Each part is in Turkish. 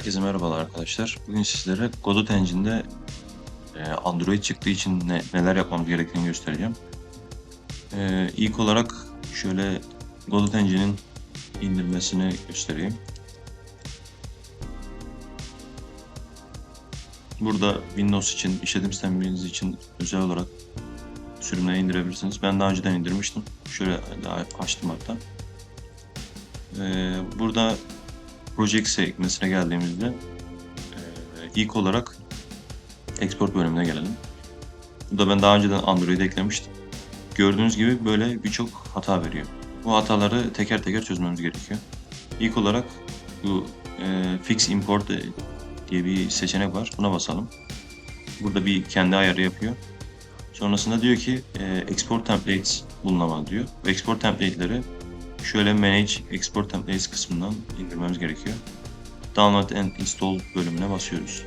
Herkese merhabalar arkadaşlar. Bugün sizlere Godot Engine'de e, Android çıktığı için ne, neler yapmamız gerektiğini göstereceğim. E, ilk olarak şöyle Godot Engine'in indirmesini göstereyim. Burada Windows için, işletim sisteminiz için özel olarak sürümleri indirebilirsiniz. Ben daha önceden indirmiştim. Şöyle daha açtım hatta. E, burada Project sekmesine geldiğimizde ilk olarak export bölümüne gelelim. Burada ben daha önceden Android'e eklemiştim. Gördüğünüz gibi böyle birçok hata veriyor. Bu hataları teker teker çözmemiz gerekiyor. İlk olarak bu e, Fix Import diye bir seçenek var. Buna basalım. Burada bir kendi ayarı yapıyor. Sonrasında diyor ki e, Export Templates bulunamadı diyor. Bu Export Template'leri şöyle Manage Export Templates kısmından indirmemiz gerekiyor. Download and Install bölümüne basıyoruz.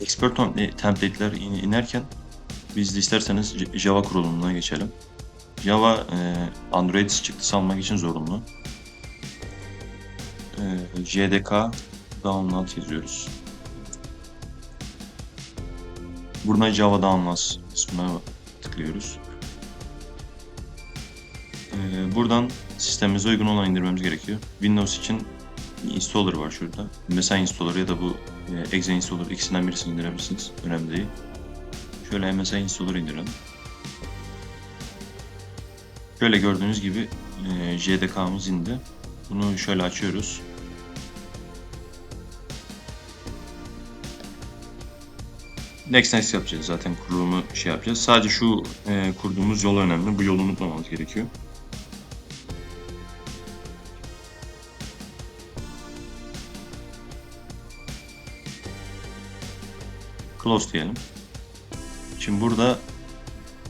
Export template'ler inerken biz de isterseniz Java kurulumuna geçelim. Java e, Android çıktısı almak için zorunlu. E, JDK download yazıyoruz. Buradan Java download kısmına tıklıyoruz. Ee, buradan sistemimize uygun olan indirmemiz gerekiyor. Windows için installer var şurada. MSI installer ya da bu e, exe installer ikisinden birisini indirebilirsiniz. Önemli değil. Şöyle MSI installer indirelim. Şöyle gördüğünüz gibi e, JDK'mız indi. Bunu şöyle açıyoruz. Next next yapacağız zaten kurulumu şey yapacağız. Sadece şu e, kurduğumuz yol önemli. Bu yolu unutmamamız gerekiyor. Close diyelim. Şimdi burada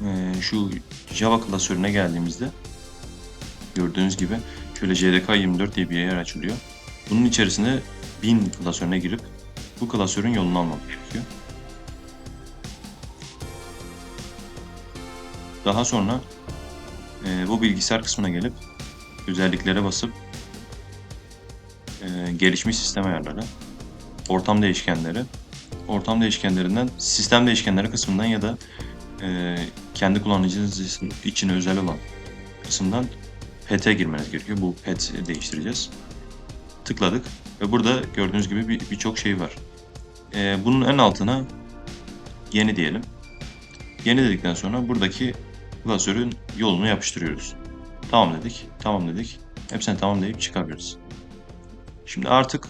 e, şu Java klasörüne geldiğimizde gördüğünüz gibi şöyle JDK24 diye bir yer açılıyor. Bunun içerisinde bin klasörüne girip bu klasörün yolunu almak gerekiyor. Daha sonra e, bu bilgisayar kısmına gelip özelliklere basıp e, gelişmiş sistem ayarları, ortam değişkenleri ortam değişkenlerinden sistem değişkenleri kısmından ya da e, kendi kullanıcınız için özel olan kısımdan pet'e girmeniz gerekiyor. Bu pet değiştireceğiz. Tıkladık ve burada gördüğünüz gibi birçok bir şey var. E, bunun en altına yeni diyelim. Yeni dedikten sonra buradaki klasörün yolunu yapıştırıyoruz. Tamam dedik, tamam dedik. Hepsini tamam deyip çıkabiliriz. Şimdi artık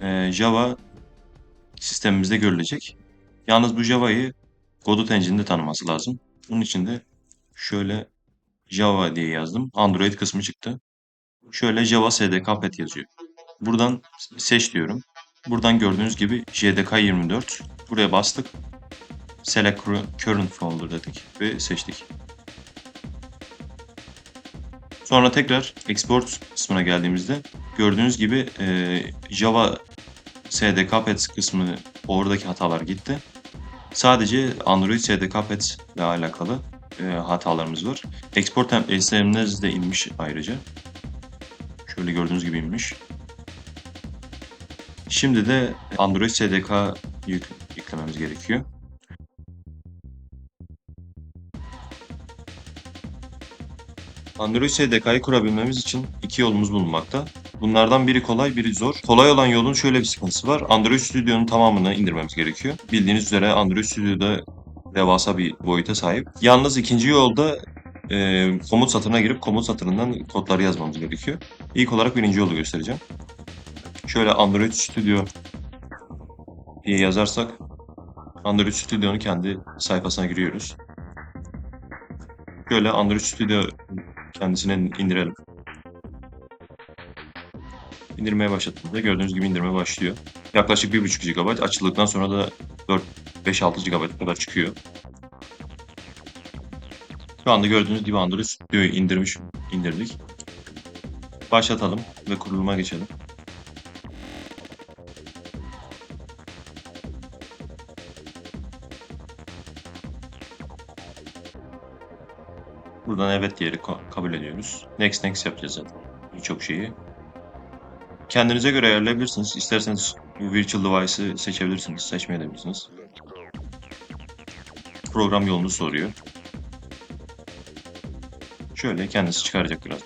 e, Java sistemimizde görülecek. Yalnız bu Java'yı Godot Engine'de tanıması lazım. Bunun için de şöyle Java diye yazdım. Android kısmı çıktı. Şöyle Java SDK Pet yazıyor. Buradan seç diyorum. Buradan gördüğünüz gibi JDK 24. Buraya bastık. Select Current Folder dedik ve seçtik. Sonra tekrar Export kısmına geldiğimizde gördüğünüz gibi e, Java SDK Pets kısmı oradaki hatalar gitti. Sadece Android SDK Pets ile alakalı e, hatalarımız var. Export template'lerimiz de inmiş ayrıca. Şöyle gördüğünüz gibi inmiş. Şimdi de Android SDK yük, yüklememiz gerekiyor. Android SDK'yı kurabilmemiz için iki yolumuz bulunmakta. Bunlardan biri kolay, biri zor. Kolay olan yolun şöyle bir sıkıntısı var. Android Studio'nun tamamını indirmemiz gerekiyor. Bildiğiniz üzere Android Studio'da devasa bir boyuta sahip. Yalnız ikinci yolda e, komut satırına girip komut satırından kodları yazmamız gerekiyor. İlk olarak birinci yolu göstereceğim. Şöyle Android Studio diye yazarsak Android Studio'nun kendi sayfasına giriyoruz. Şöyle Android Studio kendisine indirelim. İndirmeye başladığında gördüğünüz gibi indirme başlıyor. Yaklaşık 1.5 GB açıldıktan sonra da 4-5-6 GB kadar çıkıyor. Şu anda gördüğünüz gibi Android indirmiş, indirdik. Başlatalım ve kuruluma geçelim. Buradan evet diyerek kabul ediyoruz. Next next yapacağız zaten birçok şeyi. Kendinize göre ayarlayabilirsiniz. İsterseniz bu virtual device'ı seçebilirsiniz, seçmeyebilirsiniz. Program yolunu soruyor. Şöyle kendisi çıkaracak biraz.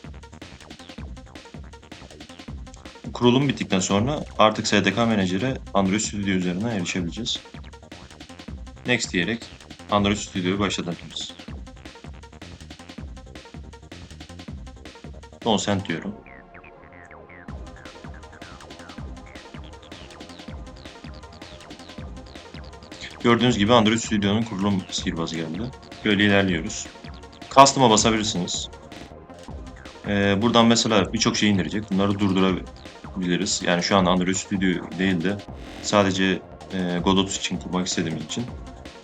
Kurulum bittikten sonra artık SDK Manager'e Android Studio üzerinden erişebileceğiz. Next diyerek Android Studio'yu başlatabiliriz. Consent diyorum. Gördüğünüz gibi Android Studio'nun kurulum sihirbazı geldi. Böyle ilerliyoruz. Custom'a basabilirsiniz. Ee, buradan mesela birçok şey indirecek. Bunları durdurabiliriz. Yani şu an Android Studio değil de sadece e, Godot için kurmak istediğimiz için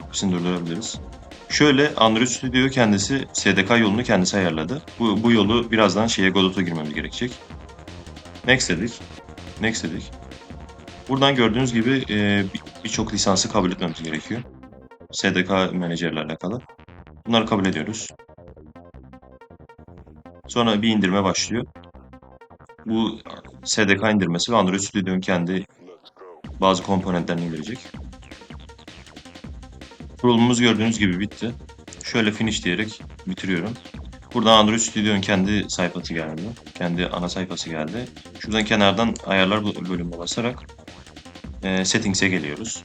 hepsini durdurabiliriz. Şöyle Android Studio kendisi SDK yolunu kendisi ayarladı. Bu, bu yolu birazdan şeye Godot'a girmemiz gerekecek. Next dedik. Next dedik. Buradan gördüğünüz gibi e, birçok lisansı kabul etmemiz gerekiyor. SDK menajerle alakalı. Bunları kabul ediyoruz. Sonra bir indirme başlıyor. Bu SDK indirmesi ve Android Studio'nun kendi bazı komponentlerini indirecek. Kurulumumuz gördüğünüz gibi bitti. Şöyle finish diyerek bitiriyorum. Buradan Android Studio'nun kendi sayfası geldi. Kendi ana sayfası geldi. Şuradan kenardan ayarlar bölümüne basarak e, Settings'e geliyoruz.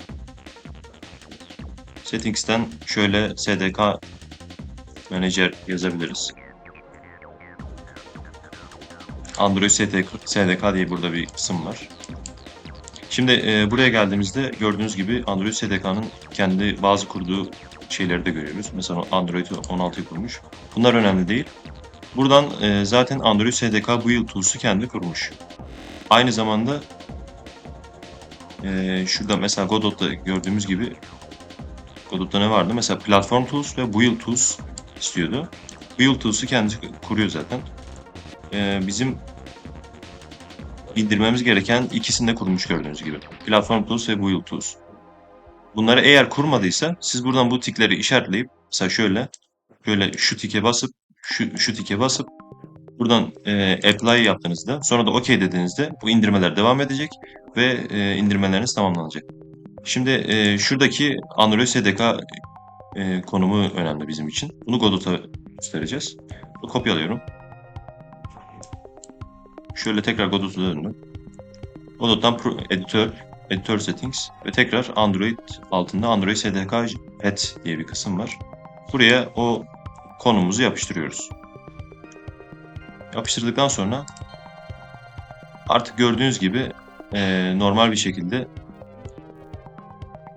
Settings'ten şöyle SDK Manager yazabiliriz. Android SDK, SDK diye burada bir kısım var. Şimdi e, buraya geldiğimizde gördüğünüz gibi Android SDK'nın kendi bazı kurduğu şeyleri de görüyoruz. Mesela Android 16'yı kurmuş. Bunlar önemli değil. Buradan e, zaten Android SDK bu yıl tools'u kendi kurmuş. Aynı zamanda e, şurada mesela Godot'ta gördüğümüz gibi Godot'ta ne vardı? Mesela Platform Tools ve Build Tools istiyordu. Build Tools'u kendisi kuruyor zaten. E, bizim indirmemiz gereken ikisini de kurmuş gördüğünüz gibi. Platform Tools ve Build Tools. Bunları eğer kurmadıysa siz buradan bu tikleri işaretleyip mesela şöyle şöyle şu tike basıp şu, şu tike basıp buradan e, apply yaptığınızda sonra da OK dediğinizde bu indirmeler devam edecek ve e, indirmeleriniz tamamlanacak. Şimdi e, şuradaki Android SDK e, konumu önemli bizim için. Bunu Godot'a göstereceğiz. Bunu kopyalıyorum. Şöyle tekrar Godot'a döndüm. Godot'tan Pro, Editor, Editor Settings ve tekrar Android altında Android SDK Pet diye bir kısım var. Buraya o konumuzu yapıştırıyoruz. Yapıştırdıktan sonra artık gördüğünüz gibi e, normal bir şekilde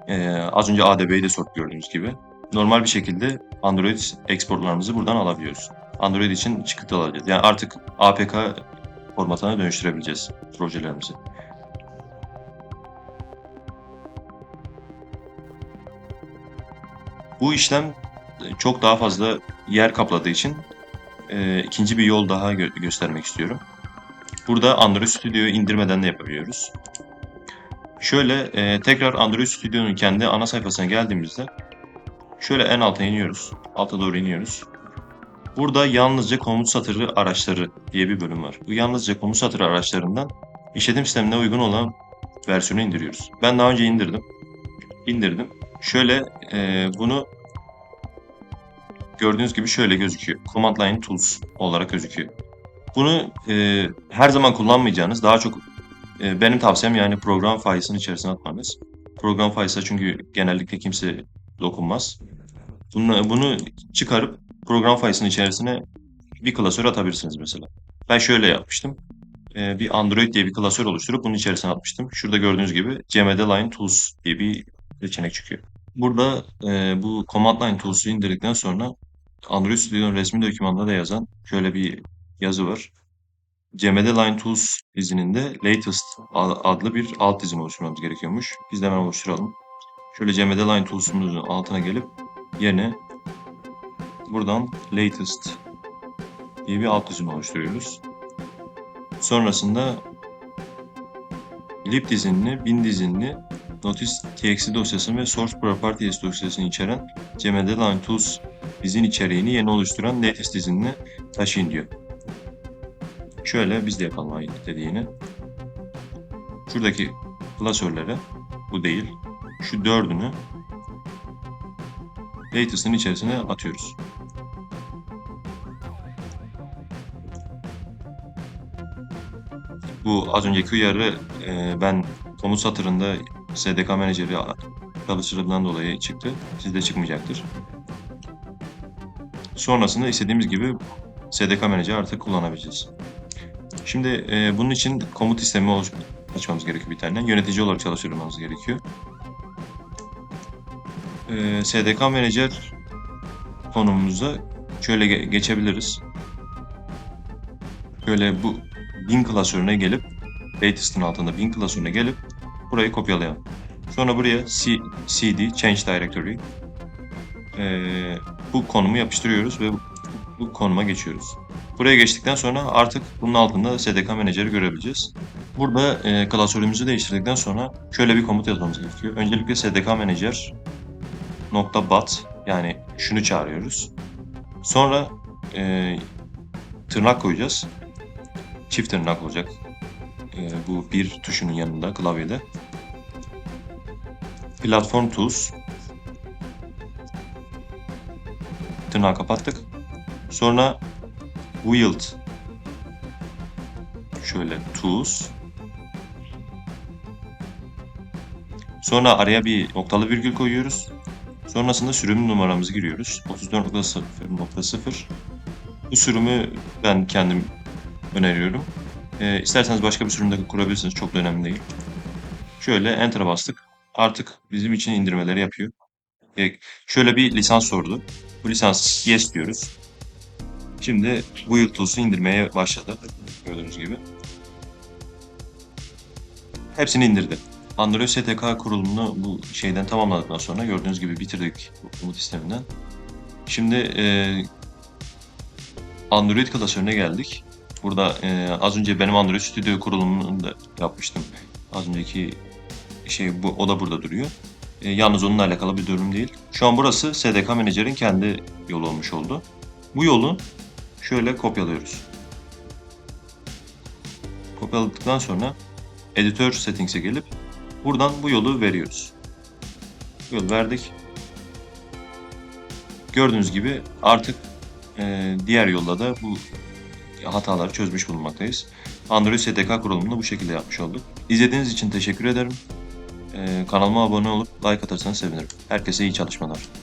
e, az önce ADB'yi de sort gördüğünüz gibi normal bir şekilde Android exportlarımızı buradan alabiliyoruz. Android için çıktı alacağız. Yani artık APK formatına dönüştürebileceğiz projelerimizi. Bu işlem çok daha fazla yer kapladığı için e, ikinci bir yol daha gö- göstermek istiyorum. Burada Android Studio'yu indirmeden de yapabiliyoruz. Şöyle e, tekrar Android Studio'nun kendi ana sayfasına geldiğimizde şöyle en alta iniyoruz. Alta doğru iniyoruz. Burada yalnızca komut satırı araçları diye bir bölüm var. Bu yalnızca komut satırı araçlarından işletim sistemine uygun olan versiyonu indiriyoruz. Ben daha önce indirdim. İndirdim. Şöyle e, bunu gördüğünüz gibi şöyle gözüküyor. Command Line Tools olarak gözüküyor. Bunu e, her zaman kullanmayacağınız daha çok e, benim tavsiyem yani program failsinin içerisine atmanız. Program fails'a çünkü genellikle kimse dokunmaz. Bunu, bunu çıkarıp program failsinin içerisine bir klasör atabilirsiniz mesela. Ben şöyle yapmıştım. E, bir Android diye bir klasör oluşturup bunun içerisine atmıştım. Şurada gördüğünüz gibi CMD Line Tools diye bir seçenek çıkıyor. Burada e, bu Command Line Tools'u indirdikten sonra Android Studio'nun resmi dokümanında da yazan şöyle bir yazı var. CMD Line Tools dizininde Latest adlı bir alt dizim oluşturmamız gerekiyormuş. Biz de hemen oluşturalım. Şöyle CMD Line Tools'umuzun altına gelip yerine buradan Latest diye bir alt dizim oluşturuyoruz. Sonrasında lib dizinli, bin dizinli Notice.txt dosyasını ve Source Properties dosyasını içeren CMD Line Tools dizin içeriğini yeni oluşturan latest dizinine taşıyın diyor. Şöyle biz de yapalım aynı dediğini. şuradaki klasörlere bu değil şu dördünü latest'ın içerisine atıyoruz. Bu az önceki uyarı e, ben komut satırında SDK menajeri çalıştırdığımdan dolayı çıktı. Sizde çıkmayacaktır. Sonrasında istediğimiz gibi SDK menajeri artık kullanabileceğiz. Şimdi e, bunun için komut sistemi açmamız gerekiyor bir tane. Yönetici olarak çalıştırmamız gerekiyor. E, SDK Manager konumumuza şöyle ge- geçebiliriz. Şöyle bu bin klasörüne gelip latest'ın altında bin klasörüne gelip burayı kopyalayalım. Sonra buraya C- cd change directory e, bu konumu yapıştırıyoruz ve bu, konuma geçiyoruz. Buraya geçtikten sonra artık bunun altında SDK Manager'ı görebileceğiz. Burada e, klasörümüzü değiştirdikten sonra şöyle bir komut yazmamız gerekiyor. Öncelikle SDK Manager nokta bat yani şunu çağırıyoruz. Sonra e, tırnak koyacağız. Çift tırnak olacak. E, bu bir tuşunun yanında klavyede. Platform Tools tırnağı kapattık. Sonra Wield şöyle Tools Sonra araya bir noktalı virgül koyuyoruz. Sonrasında sürüm numaramızı giriyoruz. 34.0.0 Bu sürümü ben kendim öneriyorum. Ee, isterseniz başka bir sürümde kurabilirsiniz. Çok da önemli değil. Şöyle Enter'a bastık. Artık bizim için indirmeleri yapıyor. Ee, şöyle bir lisans sordu. Bu lisans yes diyoruz. Şimdi bu yıl tools'u indirmeye başladı. Gördüğünüz gibi. Hepsini indirdi. Android STK kurulumunu bu şeyden tamamladıktan sonra gördüğünüz gibi bitirdik bu komut sisteminden. Şimdi e, Android klasörüne geldik. Burada e, az önce benim Android Studio kurulumunu da yapmıştım. Az önceki şey bu o da burada duruyor. E, yalnız onunla alakalı bir durum değil. Şu an burası SDK Manager'in kendi yolu olmuş oldu. Bu yolu şöyle kopyalıyoruz. Kopyaladıktan sonra Editör Settings'e gelip buradan bu yolu veriyoruz. Yol verdik. Gördüğünüz gibi artık e, diğer yolda da bu hataları çözmüş bulunmaktayız. Android SDK kurulumunu bu şekilde yapmış olduk. İzlediğiniz için teşekkür ederim. E, kanalıma abone olup like atarsanız sevinirim. Herkese iyi çalışmalar.